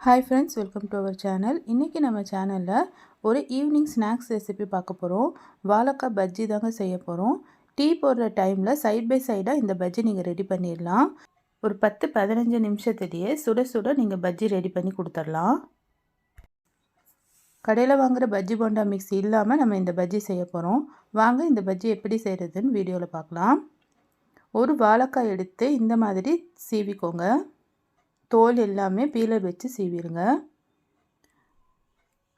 Hi friends welcome to our channel இன்றைக்கி நம்ம சேனலில் ஒரு ஈவினிங் ஸ்நாக்ஸ் ரெசிபி பார்க்க போகிறோம் வாழைக்காய் பஜ்ஜி தாங்க செய்ய போகிறோம் டீ போடுற டைமில் சைட் பை சைடாக இந்த பஜ்ஜி நீங்கள் ரெடி பண்ணிடலாம். ஒரு பத்து பதினஞ்சு நிமிஷத்துலேயே சுட சுட நீங்கள் பஜ்ஜி ரெடி பண்ணி கொடுத்துடலாம். கடையில் வாங்குகிற பஜ்ஜி போண்டா மிக்ஸ் இல்லாமல் நம்ம இந்த பஜ்ஜி செய்ய போகிறோம் வாங்க இந்த பஜ்ஜி எப்படி செய்கிறதுன்னு வீடியோவில் பார்க்கலாம். ஒரு வாழைக்காய் எடுத்து இந்த மாதிரி சீவிக்கோங்க. தோல் எல்லாமே பீலர் வச்சு சீவிடுங்க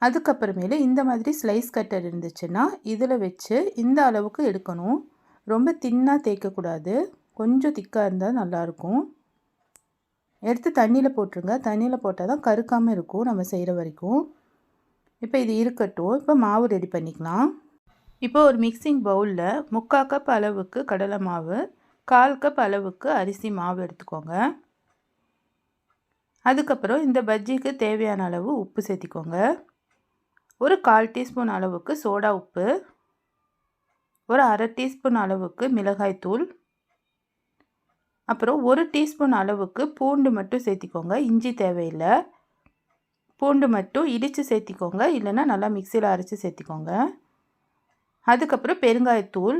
அதுக்கப்புறமேல இந்த மாதிரி ஸ்லைஸ் கட்டர் இருந்துச்சுன்னா இதில் வச்சு இந்த அளவுக்கு எடுக்கணும். ரொம்ப தின்னாக தேய்க்கக்கூடாது கொஞ்சம் திக்காக இருந்தால் நல்லாயிருக்கும் எடுத்து தண்ணியில் போட்டுருங்க. தண்ணியில் போட்டால் தான் கருக்காமல் இருக்கும் நம்ம செய்கிற வரைக்கும். இப்போ இது இருக்கட்டும். இப்போ மாவு ரெடி பண்ணிக்கலாம். இப்போ ஒரு மிக்சிங் பவுலில் முக்கால் கப் அளவுக்கு கடலை மாவு கால் கப் அளவுக்கு அரிசி மாவு எடுத்துக்கோங்க. அதுக்கப்புறம் இந்த பஜ்ஜிக்கு தேவையான அளவு உப்பு சேர்த்திக்கோங்க. ஒரு கால் டீஸ்பூன் அளவுக்கு சோடா உப்பு ஒரு அரை டீஸ்பூன் அளவுக்கு மிளகாய்த்தூள் அப்புறம் ஒரு டீஸ்பூன் அளவுக்கு பூண்டு மட்டும் சேர்த்திக்கோங்க இஞ்சி தேவையில்லை. பூண்டு மட்டும் இடித்து சேர்த்திக்கோங்க இல்லைன்னா நல்லா மிக்சியில் அரைச்சி சேர்த்திக்கோங்க. அதுக்கப்புறம் பெருங்காயத்தூள்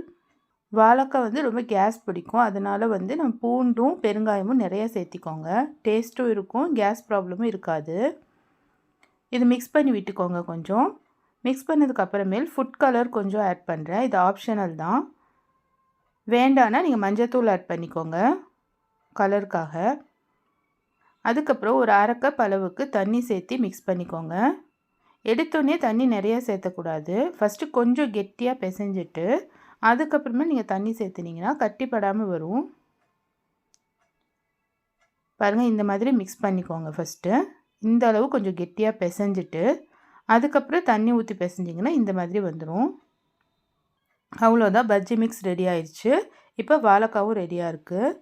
வாழைக்காய் வந்து ரொம்ப கேஸ் பிடிக்கும். அதனால் வந்து நம்ம பூண்டும் பெருங்காயமும் நிறையா சேர்த்திக்கோங்க. டேஸ்ட்டும் இருக்கும் கேஸ் ப்ராப்ளமும் இருக்காது. இது மிக்ஸ் பண்ணி விட்டுக்கோங்க கொஞ்சம். மிக்ஸ் பண்ணதுக்கப்புறமேல் ஃபுட் கலர் கொஞ்சம் ஆட் பண்ணுறேன் இது ஆப்ஷனல் தான். வேண்டான்னா நீங்கள் மஞ்சத்தூள் ஆட் பண்ணிக்கோங்க. கலருக்காக அதுக்கப்புறம் ஒரு அரைக்கப் அளவுக்கு தண்ணி சேர்த்து மிக்ஸ் பண்ணிக்கோங்க. எடுத்தோடனே தண்ணி நிறையா சேர்த்தக்கூடாது. ஃபஸ்ட்டு கொஞ்சம் கெட்டியாக பிசைஞ்சிட்டு அதுக்கப்புறமா நீங்கள் தண்ணி சேர்த்துனீங்கன்னா கட்டிப்படாமல் வரும். பாருங்கள் இந்த மாதிரி மிக்ஸ் பண்ணிக்கோங்க ஃபஸ்ட்டு இந்த அளவு கொஞ்சம் கெட்டியாக பிசைஞ்சிட்டு அதுக்கப்புறம் தண்ணி ஊற்றி பிசைஞ்சிங்கன்னா இந்த மாதிரி வந்துடும் அவ்வளோதான் பஜ்ஜி மிக்ஸ் ரெடி ஆயிடுச்சு இப்போ வாழைக்காவும் ரெடியாக இருக்குது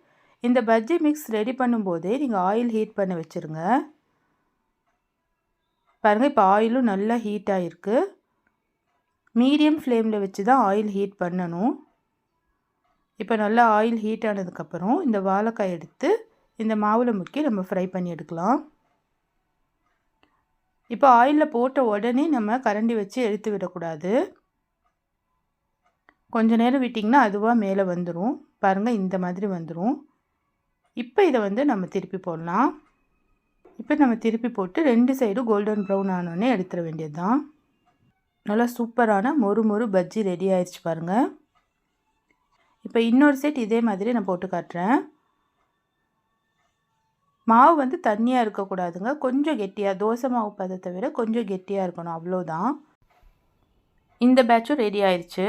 இந்த பஜ்ஜி மிக்ஸ் ரெடி பண்ணும்போதே நீங்கள் ஆயில் ஹீட் பண்ண வச்சுருங்க. பாருங்கள் இப்போ ஆயிலும் நல்லா ஹீட் ஆகிருக்கு மீடியம் ஃப்ளேமில் வச்சு தான் ஆயில் ஹீட் பண்ணணும். இப்போ நல்லா ஆயில் ஹீட் ஆனதுக்கப்புறம் இந்த வாழைக்காய் எடுத்து இந்த மாவில் முக்கி நம்ம ஃப்ரை பண்ணி எடுக்கலாம். இப்போ ஆயிலில் போட்ட உடனே நம்ம கரண்டி வச்சு எடுத்து விடக்கூடாது. கொஞ்ச நேரம் விட்டிங்கன்னா அதுவாக மேலே வந்துடும் பாருங்கள் இந்த மாதிரி வந்துடும் இப்போ இதை வந்து நம்ம திருப்பி போடலாம். இப்போ நம்ம திருப்பி போட்டு ரெண்டு சைடும் கோல்டன் ப்ரௌன் ஆனோடனே எடுத்துட வேண்டியது தான் நல்லா சூப்பரான மொறு மொறு பஜ்ஜி ரெடி ஆயிடுச்சு பாருங்கள் இப்போ இன்னொரு செட் இதே மாதிரி நான் போட்டு காட்டுறேன். மாவு வந்து தண்ணியாக இருக்கக்கூடாதுங்க. கொஞ்சம் கெட்டியாக தோசை மாவு பதத்தை விட கொஞ்சம் கெட்டியாக இருக்கணும். அவ்வளோதான் இந்த பேட்சும் ரெடி ஆயிடுச்சு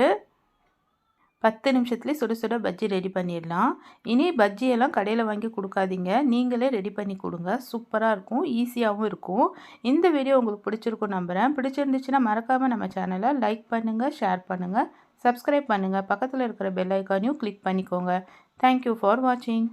பத்து நிமிஷத்துலேயே சுட சுட பஜ்ஜி ரெடி பண்ணிடலாம். இனி பஜ்ஜியெல்லாம் கடையில் வாங்கி கொடுக்காதீங்க. நீங்களே ரெடி பண்ணி கொடுங்க. சூப்பராக இருக்கும். ஈஸியாகவும் இருக்கும். இந்த வீடியோ உங்களுக்கு பிடிச்சிருக்கும் நம்புகிறேன் பிடிச்சிருந்துச்சுன்னா மறக்காமல் நம்ம சேனலை லைக் பண்ணுங்கள் ஷேர் பண்ணுங்கள் சப்ஸ்கிரைப் பண்ணுங்கள் பக்கத்தில் இருக்கிற பெல் ஐக்கானையும் கிளிக் பண்ணிக்கோங்க. தேங்க்யூ ஃபார் வாட்சிங்